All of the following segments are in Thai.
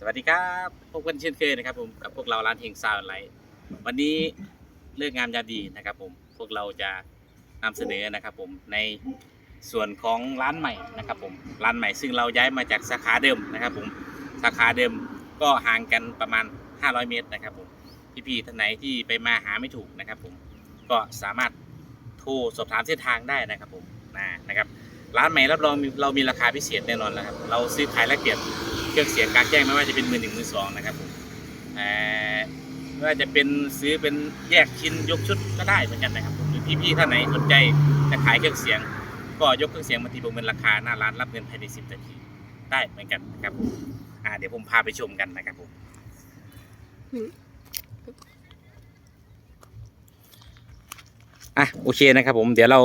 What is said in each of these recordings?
สวัสดีครับพบกันเช่นเคยนะครับผมกับพวกเราร้านเฮงซาวไลท์วันนี้เลือกงามยามดีนะครับผมพวกเราจะนำเสนอนะครับผมในส่วนของร้านใหม่นะครับผมร้านใหม่ซึ่งเราย้ายมาจากสาขาเดิมนะครับผมสาขาเดิมก็ห่างกันประมาณ 500 เมตรนะครับผมพี่ๆท่านไหนที่ไปมาหาไม่ถูกนะครับผมก็สามารถโทรสอบถามเส้นทางได้นะครับผมนะครับร้านใหม่รับรองเรามีราคาพิเศษแน่นอนนะครับเราซื้อขายและเปลี่ยน รื่องเสียงกลารแจ้งไม่ว่าจะเป็นมือหนึ่งมือสองนะครับผมแต่ไม่ว่าจะเป็นซื้อเป็นแยกชิ้นยกชุดก็ได้เหมือนกันนะครับผมหรือพี่ๆท่านไหนสนใจจะขายเครื่องเสียง ก็ยกเครื่องเสียงมาตีประเมินราคาหน้าร้านรับเงินภายในสิบนาทีได้เหมือนกันนะครับผมเดี๋ยวผมพาไปชมกันนะครับผมอะโอเคนะครับผมเดี๋ยวเรา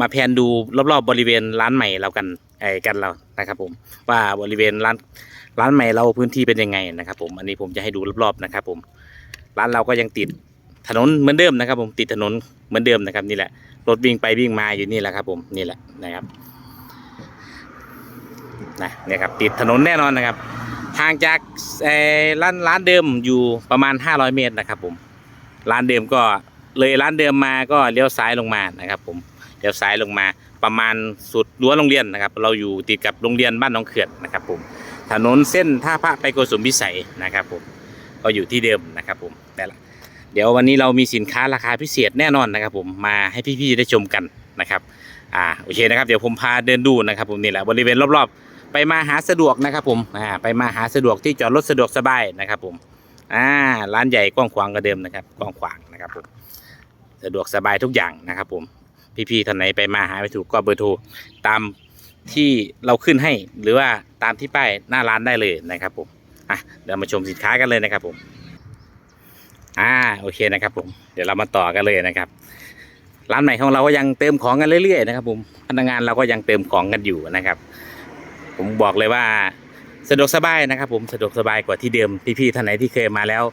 มาแพนดูรอบๆบริเวณร้านใหม่เรากัน ไอ้กันเรานะครับ ผมว่าบริเวณร้านร้านใหม่เราพื้นที่เป็นยังไงนะครับ ผมอันนี้ผมจะให้ดูรอบๆนะครับ ผมร้านเราก็ยังติดถนนเหมือนเดิมนะครับ ผมติดถนนเหมือนเดิมนะครับ นี่แหละรถวิ่งไปวิ่งมาอยู่นี่แหละครับ ผมนี่แหละนะครับนะเนี่ยครับติดถนนแน่นอนนะครับห่างจากร้านร้านเดิมอยู่ประมาณ 500 เมตรนะครับ ผมร้านเดิมก็เลยร้านเดิมมาก็เลี้ยวซ้ายลงมานะครับ ผมเลี้ยวซ้ายลงมา ประมาณสุดรั้วโรงเรียนนะครับ เราอยู่ติดกับโรงเรียนบ้านหน้องเขื่อนนะครับผมถนนเส้นท่าพระไปโกสุมพิสัยนะครับผมก็อยู่ที่เดิมนะครับผมแต่ละเดี๋ยววันนี้เรามีสินค้าราคาพิเศษแน่นอนนะครับ ผมมาให้พี่ๆได้ชมกันนะครับอ่าโอเคนะครับ เดี๋ยวผมพาเดินดูนะครับ ผมนี่แหละบริเวณรอบๆ ไปมาหาสะดวกนะครับ ผมอ่าไปมาหาสะดวกที่จอดรถสะดวกสบายนะครับ ผมอ่าร้านใหญ่กว้างขวางกว่าเดิมนะครับกว้างขวางนะครับผมสะดวกสบายทุกอย่างนะครับผม พี่ๆท่านไหนไปมาหาไม่ถูกก็เบอร์โทรตามที่เราขึ้นให้หรือว่าตามที่ป้ายหน้าร้านได้เลยนะครับผมอะเดี๋ยวมาชมสินค้ากันเลยนะครับผมอ่าโอเคนะครับผมเดี๋ยวเรามาต่อกันเลยนะครับร้านใหม่ของเราก็ยังเติมของกันเรื่อยๆนะครับผมพนักงานเราก็ยังเติมของกันอยู่นะครับ ผมบอกเลยว่าสะดวกสบายนะครับ ผมสะดวกสบายกว่าที่เดิมพี่ๆท่านไหนที่เคยมาแล้ว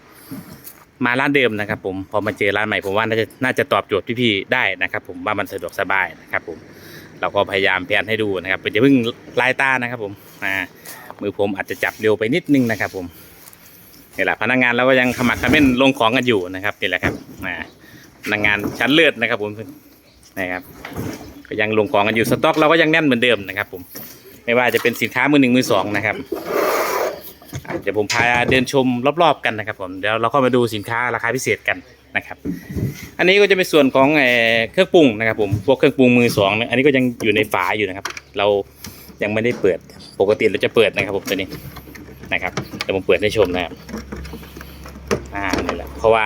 มาร้านเดิมนะครับ ผมพอมาเจอร้านใหม่ผมว่าน่าจะน่าจะตอบโจทย์พี่ๆได้นะครับ ผมว่ามันสะดวกสบายนะครับ ผมเราก็พยายามแพนให้ดูนะครับเป็นอย่าเพิ่งลายตานะครับ ผมอ่ามือผมอาจจะจับเร็วไปนิดนึงนะครับ ผมนี่แหละพนักงานเราก็ยังขมักเขม้นลงของกันอยู่นะครับนี่แหละครับอ่าพนักงานชั้นเลือดนะครับ ผมนะครับก็ยังลงของกันอยู่สต็อกเราก็ยังแน่นเหมือนเดิมนะครับ ผมไม่ว่าจะเป็นสินค้ามือหนึ่งมือสองนะครับ อะเดี๋ยวผมพาเดินชมรอบๆกันนะครับผมเดี๋ยวเราเข้ามาดูสินค้าราคาพิเศษกันนะครับอันนี้ก็จะเป็นส่วนของเอ่อเครื่องปรุงนะครับผมพวกเครื่องปรุงมือสองเนี่ยอันนี้ก็ยังอยู่ในฝาอยู่นะครับ เรายังไม่ได้เปิดปกติเราจะเปิดนะครับผมตัวนี้นะครับเดี๋ยวผมเปิดให้ชมนะครับอ่านี่แหละเพราะว่า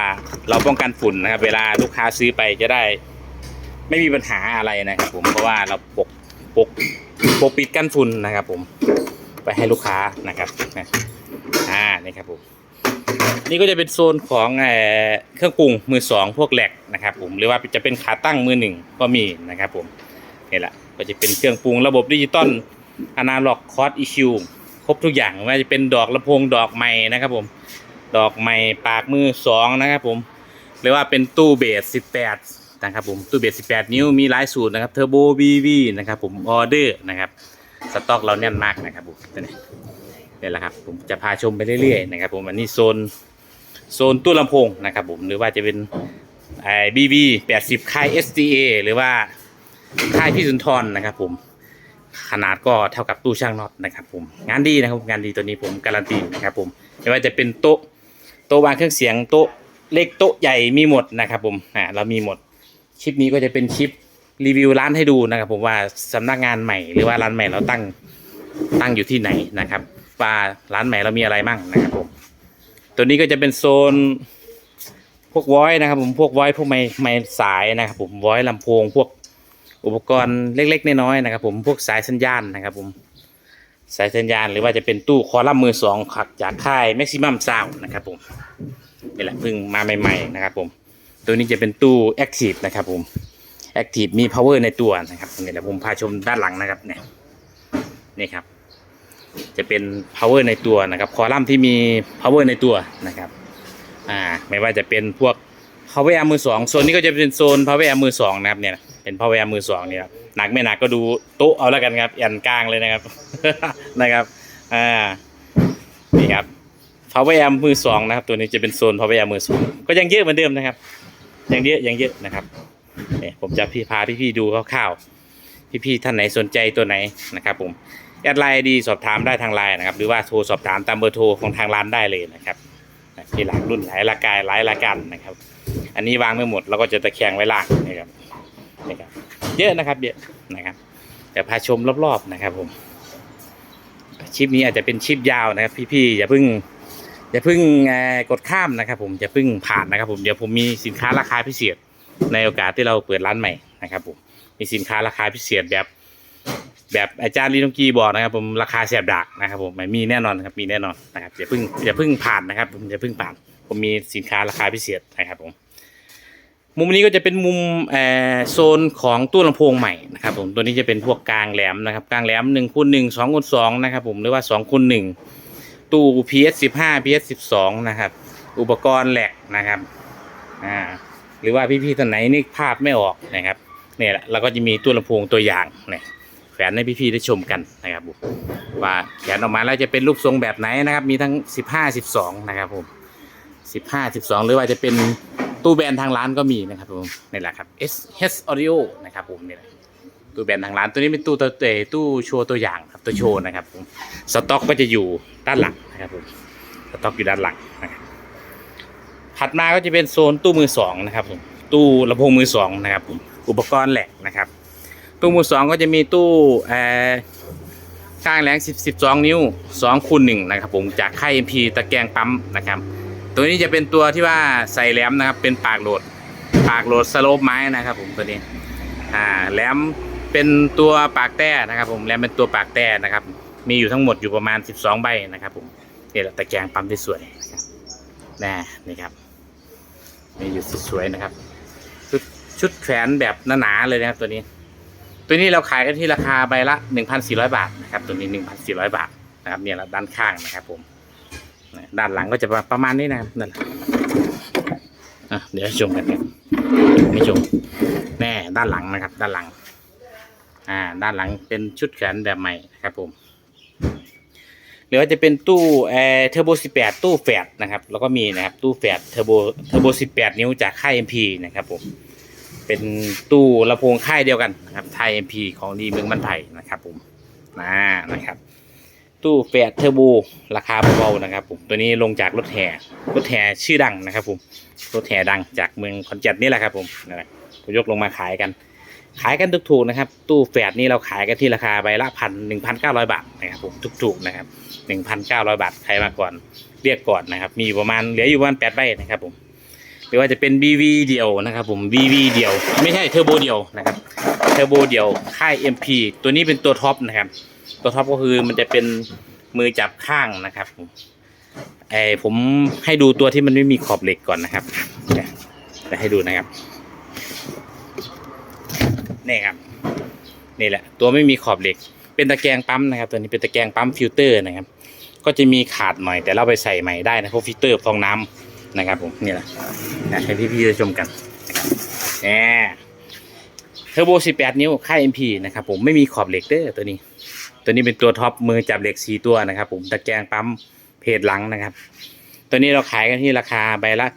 เราป้องกันฝุ่นนะครับ เวลาลูกค้าซื้อไปจะได้ ไม่มีปัญหาอะไรนะครับผมเพราะว่าเราปกปกปกปิดกันฝุ่นนะครับ ผมไปให้ลูกค้านะครับ อ่านี่ครับผมนี่ก็จะเป็นโซนของเครื่องปรุงมือสองพวกแหลกนะครับผมหรือว่าจะเป็นขาตั้งมือหนึ่งก็มีนะครับผมนี่แหละก็จะเป็นเครื่องปรุงระบบดิจิตอลอนาล็อกคอร์ดอีคิวครบทุกอย่างไม่ว่าจะเป็นดอกลำโพงดอกไม้นะครับผมดอกไม้ปากมือสองนะครับผมหรือว่าเป็นตู้เบสสิบแปดนะครับผมตู้เบสสิบแปดนิ้วมีหลายสูตรนะครับเทอร์โบบีวีนะครับผมออเดอร์นะครับสต็อกเราแน่นมากนะครับผมตัวนี้ นี่แหละครับผมจะพาชมไปเรื่อยๆนะครับผมอันนี้โซนโซนตู้ลำโพงนะครับผมหรือว่าจะเป็นไอ้บีบีแปดสิบค่าย SDA หรือว่าค่ายพี่สุนทรนะครับผมขนาดก็เท่ากับตู้ช่างน็อตนะครับผมงานดีนะครับงานดีตัวนี้ผมการันตีนะครับผมไม่ว่าจะเป็นโต๊ะโต๊ะวางเครื่องเสียงโต๊ะเล็กโต๊ะใหญ่มีหมดนะครับผมอ่าเรามีหมดคลิปนี้ก็จะเป็นคลิปรีวิวร้านให้ดูนะครับผมว่าสำนักงานใหม่หรือว่าร้านใหม่เราตั้งตั้งอยู่ที่ไหนนะครับ ว่าร้านใหม่เรามีอะไรมั่งนะครับผมตัวนี้ก็จะเป็นโซนพวกวอยนะครับผมพวกวอยพวกไม้ไม้สายนะครับผมวอยลำโพงพวกอุปกรณ์เล็กๆน้อยๆนะครับ ผมพวกสายสัญญาณนะครับผมสายสัญญาณหรือว่าจะเป็นตู้คอลัมน์มือสองขักจากค่าย Maximum Sound นะครับผมนี่แหละเพิ่งมาใหม่ ๆ นะครับผมตัวนี้จะเป็นตู้ Active นะครับผม Active มี power ในตัวนะครับนี่แหละผมพาชมด้านหลังนะครับเนี่ยนี่ครับ จะเป็น power ในตัวนะครับคอลัมน์ที่มี power ในตัวนะครับอ่าไม่ว่าจะเป็นพวก power amp มือสองโซนนี้ก็จะเป็นโซน power amp มือสองนะครับเนี่ยเป็น power amp มือสองเนี่ยครับหนักไม่หนักก็ดูโต๊ะเอาแล้วกันครับแอนกลางเลยนะครับนะครับอ่านี่ครับ power amp มือสองนะครับตัวนี้จะเป็นโซน power amp มือสองก็ยังเยอะเหมือนเดิมนะครับยังเยอะยังเยอะนะครับเนี่ยผมจะพี่พาพี่ๆดูคร่าวๆพี่ๆท่านไหนสนใจตัวไหนนะครับผม แอดไลน์ดีสอบถามได้ทางไลน์นะครับ หรือว่าโทรสอบถามตามเบอร์โทรของทางร้านได้เลยนะครับมีหลายรุ่นหลายรายการหลายรายการนะครับ อันนี้วางไม่หมดเราก็จะตะแคงไว้ล่างนะครับนะครับเยอะนะครับเยอะนะครับเดี๋ยวพาชมรอบๆนะครับผมชิปนี้อาจจะเป็นชิปยาวนะครับ พี่ๆอย่าเพิ่งอย่าเพิ่งกดข้ามนะครับ ผมอย่าเพิ่งผ่านนะครับ ผมเดี๋ยวผมมีสินค้าราคาพิเศษในโอกาสที่เราเปิดร้านใหม่นะครับ ผมมีสินค้าราคาพิเศษแบบ แบบอาจารย์ลีนงกีบอกนะครับ ผมราคาแสบดักนะครับผมมีแน่นอนครับมีแน่นอนนะครับอย่าเพิ่งอย่าเพิ่งผ่านนะครับผมอย่าเพิ่งผ่าน ผมมีสินค้าราคาพิเศษนะครับผมมุมนี้ก็จะเป็นมุมเอ่อโซนของตู้ลำโพงใหม่นะครับผมตัวนี้จะเป็นพวกกลางแหลมนะครับกลางแหลมหนึ่งคูณหนึ่งสองคูณสองนะครับผมหรือว่าสองคูณหนึ่งตู้ PS 15 PS 12นะครับอุปกรณ์แหลกนะครับอ่าหรือว่าพี่ๆท่านไหนนึกภาพไม่ออกนะครับเนี่ยแหละเราก็จะมีตู้ลำโพงตัวอย่างเนี่ย นให้พี่ๆได้ชมกันนะครับผมว่าแขวนออกมาแล้วจะเป็นรูปทรงแบบไหนนะครับ มีทั้ง 15 12 นะครับผม15 12 หรือว่าจะเป็นตู้แบรนด์ทางร้านก็มีนะครับผมนี่แหละครับ S H Audio นะครับผมนี่แหละตู้แบรนด์ทางร้านตัวนี้เป็นตู้ตัวเตะตู้โชว์ตัวอย่างครับตัวโชว์นะครับผมสต็อกก็จะอยู่ด้านหลังนะครับผมสต็อกอยู่ด้านหลังนะครับถัดมาก็จะเป็นโซนตู้มือสองนะครับผมตู้ลำโพงมือสองนะครับผมอุปกรณ์แหลกนะครับ ตู้มือสองก็จะมีตู้เอ่อข้างแรง10 12 นิ้ว2คูณ1นะครับผมจากค่าย MP ตะแกรงปั๊มนะครับ ตัวนี้จะเป็นตัวที่ว่าใส่แหลมนะครับเป็นปากโหลด ปากโหลดสโลปไม้นะครับผมตัวนี้อ่าแหลมเป็นตัวปากแต้นะครับผมแหลมเป็นตัวปากแต้นะครับ มีอยู่ทั้งหมดอยู่ประมาณ 12 ใบนะครับผมนี่แหละตะแกรงปั๊มที่สวยนะครับน่นี่ครับมีอยู่สวยๆนะครับชุดชุดแขวนแบบหนาๆเลยนะครับตัวนี้ ตัวนี้เราขายกันที่ราคาใบละ 1,400 บาทนะครับ ตัวนี้ 1,400 บาทนะครับเนี่ยละด้านข้างนะครับผมด้านหลังก็จะประมาณนี้นะครับนั่นแหละเดี๋ยวชมกันครับไม่ชมแน่ด้านหลังนะครับ ด้านหลัง อ่า ด้านหลังเป็นชุดแขนแบบใหม่นะครับผมหรือว่าจะเป็นตู้เอ่อเทอร์โบ18 ตู้แฟดนะครับ แล้วก็มีนะครับตู้แฟดเทอร์โบเทอร์โบ18 นิ้วจากค่าย MP นะครับผม เป็นตู้ลำโพงค่ายเดียวกันนะครับไทย MP ของดีเมืองมันไผ่นะครับผมนะนะครับ ตู้แฟดเทอร์โบราคาเบาๆนะครับผมตัวนี้ลงจากรถแห่รถแห่ชื่อดังนะครับผมรถแห่ดังจากเมืองขอนแก่นนี่แหละครับผมนั่นแหละผมยกลงมาขายกัน ขายกันถูกๆนะครับ ตู้แฝดนี่เราขายกันที่ราคาใบละพันหนึ่งพันเก้าร้อยบาทนะครับผมถูกๆนะครับหนึ่งพันเก้าร้อยบาทใครมาก่อนเรียกก่อนนะครับ มีอยู่ประมาณเหลืออยู่ประมาณแปดใบนะครับผม หรือว่าจะเป็น BV เดียวนะครับผม BV เดียว ไม่ใช่เทอร์โบเดียวนะครับเทอร์โบเดียวค่าย MP ตัวนี้เป็นตัวท็อปนะครับ ตัวท็อปก็คือมันจะเป็นมือจับข้างนะครับไอผมให้ดูตัวที่มันไม่มีขอบเหล็กก่อนนะครับจะให้ดูนะครับนี่ครับนี่แหละตัวไม่มีขอบเหล็ก เป็นตะแกรงปั๊มนะครับ ตัวนี้เป็นตะแกรงปั๊มฟิลเตอร์นะครับ ก็จะมีขาดหน่อยแต่เราไปใส่ใหม่ได้นะเพราะฟิลเตอร์ฟองน้ำ นะครับผมนี่แหละนะให้พี่ๆได้ชมกันนะครับแหมเทอร์โบ 18 นิ้ว ค่าย MP นะครับผมไม่มีขอบเหล็กเด้อตัวนี้ ตัวนี้เป็นตัวท็อปมือจับเหล็กสีตัวนะครับผมตะแกรงปั๊มเพจหลังนะครับ ตัวนี้เราขายกันที่ราคาใบละ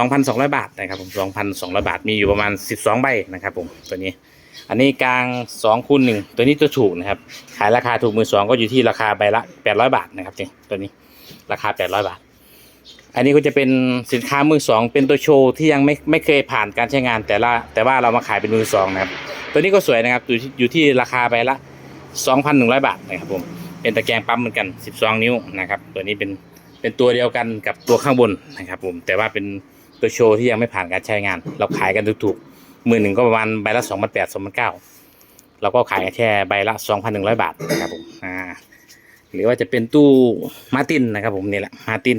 2,200 บาทนะครับผม 2,200 บาทมีอยู่ประมาณ 12 ใบนะครับผมตัวนี้ อันนี้กลาง2คูณ1ตัวนี้ตัวถูกนะครับ ขายราคาถูกมือสองก็อยู่ที่ราคาใบละ 800 บาทนะครับจริงตัวนี้ราคา 800 บาท อันนี้ก็จะเป็นสินค้ามือสองเป็นตัวโชว์ที่ยังไม่ไม่เคยผ่านการใช้งานแต่ละแต่ว่าเรามาขายเป็นมือสองนะครับตัวนี้ก็สวยนะครับอยู่อยู่ที่ราคาใบละ 2,100 บาทนะครับผมเป็นตะแกรงปั๊มเหมือนกัน 12 นิ้วนะครับตัวนี้เป็นเป็นตัวเดียวกันกับตัวข้างบนนะครับผมแต่ว่าเป็นตัวโชว์ที่ยังไม่ผ่านการใช้งาน เราขายกันถูกๆมือหนึ่งก็ประมาณใบละ2 8 0 0 2 9 0 0เราก็ขายกันแค่ใบละ 2,100 บาทนะครับผมอ่าหรือว่าจะเป็นตู้มาตินนะครับผมนี่แหละมาติน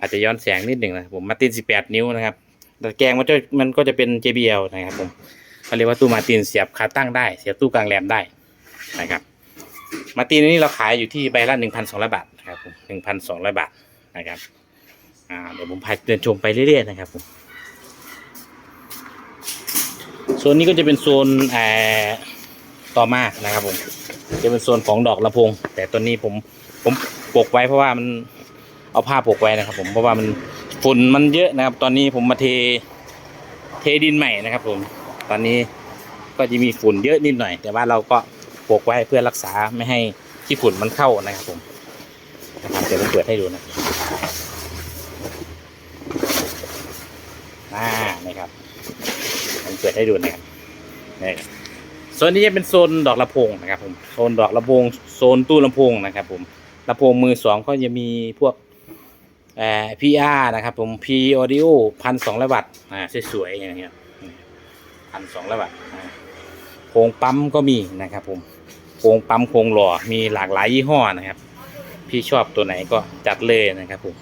อาจจะย้อนแสงนิดหนึ่งนะผมมาติน 18 นิ้วนะครับแตะแกงมันจะมันก็จะเป็น JBL นะครับผมเขาเรียกว่าตู้มาตินเสียบขาตั้งได้ เสียบตู้กลางแรมได้นะครับมาตินนี่เราขายอยู่ที่ใบละ1,200บาทนะครับผม1,200บาทนะครับอ่าเดี๋ยวผมพาเดินชมไปเรื่อยๆนะครับผมโซนนี้ก็จะเป็นโซนเอ่อต่อมานะครับผมจะเป็นโซนของดอกลำโพงแต่ตัวนี้ผมผมปกไว้เพราะว่ามัน เอาผ้าปกไว้นะครับ ผมเพราะว่ามันฝุ่นมันเยอะนะครับ ตอนนี้ผมมาเทเทดินใหม่นะครับ ผม ตอนนี้ก็จะมีฝุ่นเยอะนิดหน่อย แต่ว่าเราก็ปกไว้เพื่อรักษาไม่ให้ที่ฝุ่นมันเข้านะครับ ผมนะครับเดี๋ยวผมเปิดให้ดูนะอ่านี่ครับผมเปิดให้ดูนะครับนี่โซนนี้จะเป็นโซนดอกลำโพงนะครับ ผมโซนดอกลำโพงโซนตู้ลำโพงนะครับ ผมลำโพงมือสองก็จะมีพวก เอ่อ PR นะครับผม P Audio พันสองร้อยวัตต์อ่าสวยๆอย่างเงี้ยพันสองร้อยวัตต์อ่าโครงปั๊มก็มีนะครับผมโครงปั๊มโครงหล่อมีหลากหลายยี่ห้อนะครับ พี่ชอบตัวไหนก็จัดเลยนะครับผม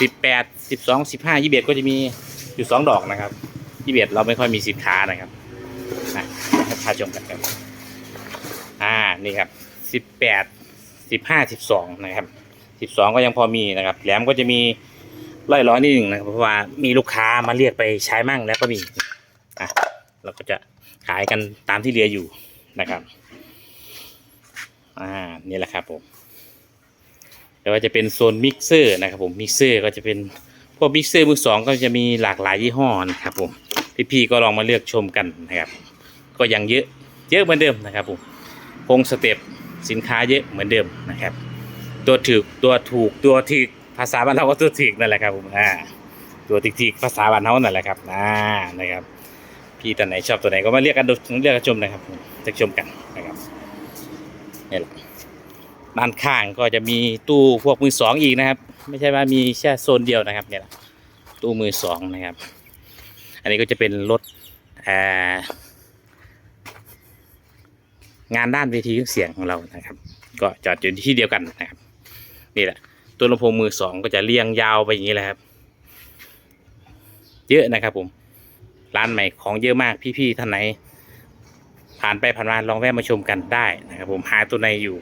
สิบแปดสิบสองสิบห้ายี่สิบเอ็ดก็จะมีอยู่สองดอกนะครับยี่สิบเอ็ดเราไม่ค่อยมีสินค้านะครับนะให้พาชมกันครับอ่านี่ครับสิบแปดสิบห้าสิบสองนะครับ สิบสองก็ยังพอมีนะครับแหลมก็จะมีร้อยร้อยนิดหนึ่งนะครับเพราะว่ามีลูกค้ามาเรียกไปใช้มั่งแล้วก็มีอะเราก็จะขายกันตามที่เหลืออยู่นะครับอ่านี่แหละครับผมแต่ว่าจะเป็นโซนมิกเซอร์นะครับผมมิกเซอร์ก็จะเป็นพวกมิกเซอร์มือสองก็จะมีหลากหลายยี่ห้อนะครับผมพี่ๆก็ลองมาเลือกชมกันนะครับ ก็ยังเยอะเยอะเหมือนเดิมนะครับผมพงสเต็ปสินค้าเยอะเหมือนเดิมนะครับ ตัวถูกตัวถูกตัวถูกภาษาบ้านเราก็ตัวถูกนั่นแหละครับผมอ่าตัวถูกถูกภาษาบ้านเรานั่นแหละครับอ่านะครับ พี่ตัวไหนชอบตัวไหนก็มาเรียกกันดูเรียกกันชมนะครับจะชมกันนะครับนี่แหละด้านข้างก็จะมีตู้พวกมือสองอีกนะครับ ไม่ใช่ว่ามีแค่โซนเดียวนะครับเนี่ยแหละตู้มือสองนะครับ อันนี้ก็จะเป็นรถงานด้านเวทีเสียงของเรานะครับ ก็จอดอยู่ที่เดียวกันนะครับ นี่แหละ ตัวลำโพงมือสองก็จะเรียงยาวไปอย่างนี้แหละครับ เยอะนะครับผมร้านใหม่ของเยอะมากพี่ๆท่านไหน ผ่านไปผ่านมาลองแวะมาชมกันได้นะครับ ผมหาตัวในอยู่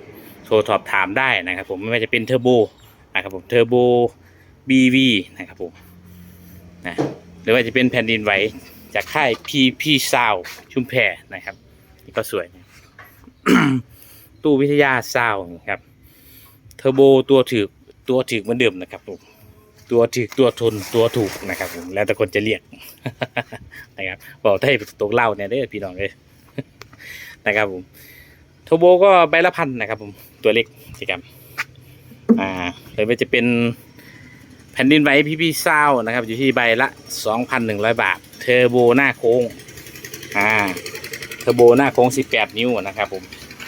โทรสอบถามได้นะครับ ผมไม่ว่าจะเป็นเทอร์โบนะครับผมเทอร์โบบีวีนะครับผมนะหรือว่าจะเป็นแผ่นดินไหวจากค่ายพีพีซาวชุมแพนะครับนี่ก็สวย ตู้วิทยาซาวน์ครับ เทอร์โบตัวถือตัวถือเหมือนเดิมนะครับผมตัวถือตัวทนตัวถูกนะครับผมแล้วแต่คนจะเรียกนะครับบอกให้ตกเล่าเนี่ยเด้พี่น้องเลยนะครับผมเทอร์โบก็ใบละพันนะครับผมตัวเล็กสิครับอ่าหรือว่จะเป็นแผ่นดินไหวพี่พีซานะครับ อยู่ที่ใบละ 2,100 บาท เทอร์โบหน้าโค้งอ่าเทอร์โบหน้าโค้ง 18 นิ้วนะครับผม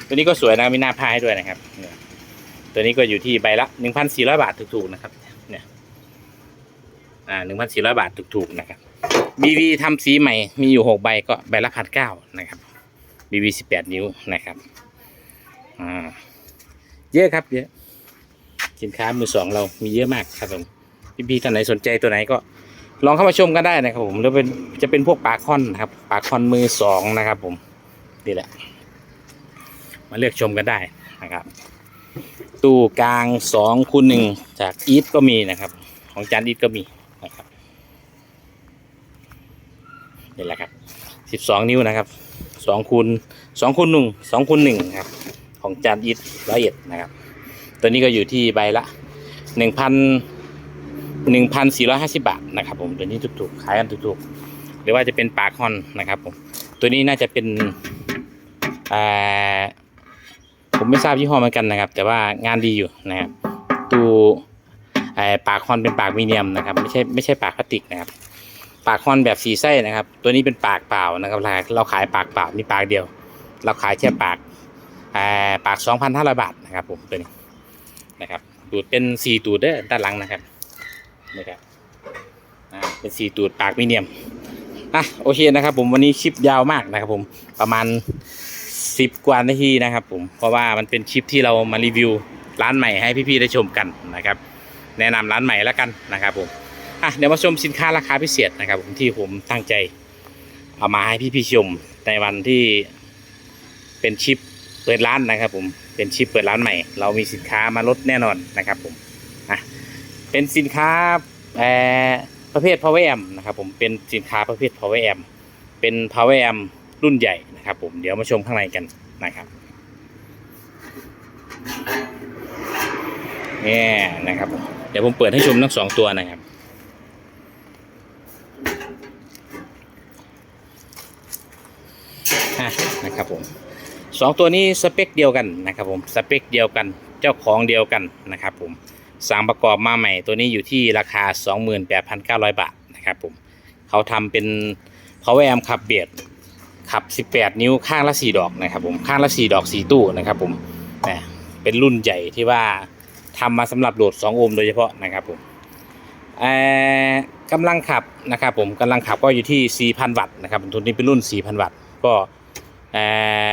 ตัวนี้ก็สวยนะมีหน้าพายด้วยนะครับเนี่ย ตัวนี้ก็อยู่ที่ใบละ1,400บาทถูกๆนะครับเนี่ยอ่า1,400บาทถูกๆนะครับ BV ทำสีใหม่มีอยู่6ใบก็ใบละพันเก้านะครับ BV 18นิ้วนะครับอ่าเยอะครับเยอะสินค้ามือสองเรามีเยอะมากครับผมพี่ๆท่านไหนสนใจตัวไหนก็ลองเข้ามาชมกันได้นะครับผมแล้วเป็นจะเป็นพวกปลาคอนนะครับปลาคอนมือสองนะครับ ผมนี่แหละ มาเลือกชมกันได้นะครับ ตู้กลางสองคูณหนึ่งจากอีทก็มีนะครับ ของจานอีทก็มีนะครับนี่แหละครับสิบสองนิ้วนะครับสองคูณสองคูณหนึ่งสองคูณหนึ่งครับ ของจานอีทร้อยเอ็ดนะครับ ตัวนี้ก็อยู่ที่ใบละหนึ่งพันหนึ่งพันสี่ร้อยห้าสิบาทนะครับ ผมตัวนี้ถูกๆขายกันถูกๆหรือว่าจะเป็นปากฮอนนะครับผมตัวนี้น่าจะเป็นอ่า ผมไม่ทราบยี่ห้อเหมือนกันนะครับ แต่ว่างานดีอยู่นะครับตูไอปากฮอนเป็นปากมีเนียมนะครับ ไม่ใช่ไม่ใช่ปากพลาสติกนะครับ ปากฮอนแบบสีไส้นะครับ ตัวนี้เป็นปากเปล่านะครับเราขายปากเปล่ามีปากเดียว เราขายแค่ปากอ่าปากสองพันห้าร้อยบาทนะครับ ผมตัวนี้นะครับตูดเป็นสี่ตูดเด้อด้านหลังนะครับนะครับเป็นสี่ตูดปากมีเนียมอะโอเคนะครับ ผมวันนี้คลิปยาวมากนะครับ ผมประมาณ สิบกว่านาทีนะครับผมเพราะว่ามันเป็นคลิปที่เรามารีวิวร้านใหม่ให้พี่ๆได้ชมกันนะครับ แนะนำร้านใหม่แล้วกันนะครับผมอะเดี๋ยวมาชมสินค้าราคาพิเศษนะครับผมที่ผมตั้งใจเอามาให้พี่ๆชมในวันที่เป็นชิปเปิดร้านนะครับผมเป็นชิปเปิดร้านใหม่ เรามีสินค้ามาลดแน่นอนนะครับผมอะเป็นสินค้าเอ่อประเภท power amp นะครับผมเป็นสินค้าประเภท power amp เป็น power amp รุ่นใหญ่ นะครับผมเดี๋ยวมาชมข้างในกันนะครับนี่นะครับผมเดี๋ยวผมเปิดให้ชมทั้งสองตัวนะครับอะนะครับผมสองตัวนี้สเปคเดียวกันนะครับผมสเปคเดียวกันเจ้าของเดียวกันนะครับผมสั่งประกอบมาใหม่ตัวนี้อยู่ที่ราคา 28,900 บาทนะครับผมเขาทำเป็น power amp ขับเบียด ขับ 18 นิ้วข้างละ 4 ดอกนะครับผมข้างละ 4 ดอก 4 ตู้นะครับผมนะเป็นรุ่นใหญ่ที่ว่าทำมาสำหรับโหลด 2 โอห์มโดยเฉพาะนะครับผมเอ่อกำลังขับนะครับผมกำลังขับก็อยู่ที่ 4,000 วัตต์นะครับตัวนี้เป็นรุ่น 4,000 วัตต์ก็เอ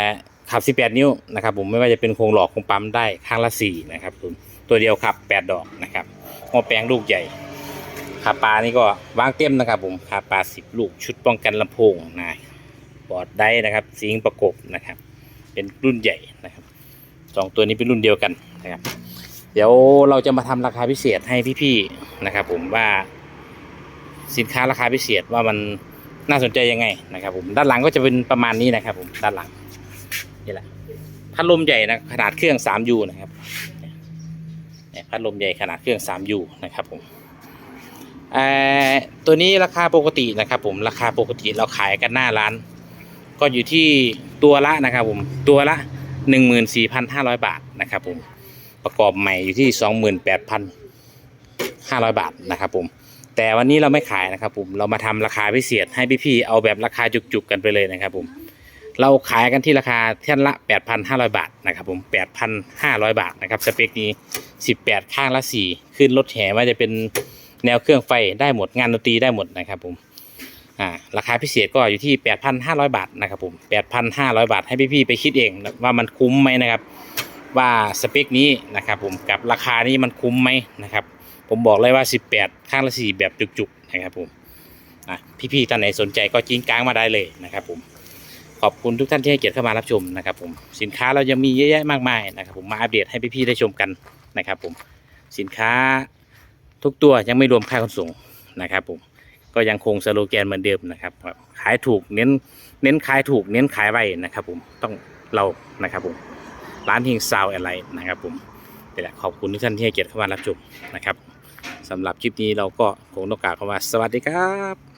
อขับ 18 นิ้วนะครับผมไม่ว่าจะเป็นโครงหลอกโครงปั๊มได้ข้างละ 4 นะครับผมตัวเดียวขับ 8 ดอกนะครับหม้อแปลงลูกใหญ่ขาปลานี่ก็วางเต็มนะครับผมขาปลา 10 ลูกชุดป้องกันลำโพงนะ บอร์ดได้นะครับซิงประกบนะครับ เป็นรุ่นใหญ่นะครับสองตัวนี้เป็นรุ่นเดียวกันนะครับ เดี๋ยวเราจะมาทำราคาพิเศษให้พี่ๆนะครับ ผมว่าสินค้าราคาพิเศษว่ามันน่าสนใจยังไงนะครับ ผมด้านหลังก็จะเป็นประมาณนี้นะครับ ผมด้านหลังนี่แหละพัดลมใหญ่นะขนาดเครื่อง 3U นะครับพัดลมใหญ่ขนาดเครื่อง 3U นะครับผมเอ่อตัวนี้ราคาปกตินะครับ ผมราคาปกติเราขายกันหน้าร้าน ก็อยู่ที่ตัวละนะครับผมตัวละ 14,500 บาทนะครับผมประกอบใหม่อยู่ที่ 28,500 บาทนะครับผมแต่วันนี้เราไม่ขายนะครับผมเรามาทำราคาพิเศษให้พี่ๆเอาแบบราคาจุกๆกันไปเลยนะครับผมเราขายกันที่ราคาแท่านละ 8,500 บาทนะครับผม 8,500 บาทนะครับสเปคนี้ 18 ข้างละ 4 ขึ้นรถแห่ว่าจะเป็นแนวเครื่องไฟได้หมดงานดนตรีได้หมดนะครับผม อ่าราคาพิเศษก็อยู่ที่ 8,500 บาทนะครับผม8,500 บาทให้พี่ๆไปคิดเองว่ามันคุ้มไหมนะครับ ว่าสเปคนี้นะครับผมกับราคานี้มันคุ้มไหมนะครับ ผมบอกเลยว่า 18 ข้างละ4แบบจุกๆนะครับผมอะพี่ๆท่านไหนสนใจก็จิ้งก้างมาได้เลยนะครับผมขอบคุณทุกท่านที่ให้เกียรติเข้ามารับชมนะครับผมสินค้าเรายังมีเยอะแยะมากมายนะครับผมมาอัปเดตให้พี่ๆได้ชมกันนะครับผมสินค้าทุกตัวยังไม่รวมค่าขนส่งนะครับผม ก็ยังคงสโลแกนเหมือนเดิมนะครับขายถูกเน้นเน้นขายถูกเน้นขายไวนะครับผมต้องเรานะครับผมร้านทิงซาวอะไลน์นะครับผมนี่แหละขอบคุณทุกท่านที่ให้เกียรติเข้ามารับชมนะครับสำหรับคลิปนี้เราก็คงต้องกล่าวคำว่าสวัสดีครับ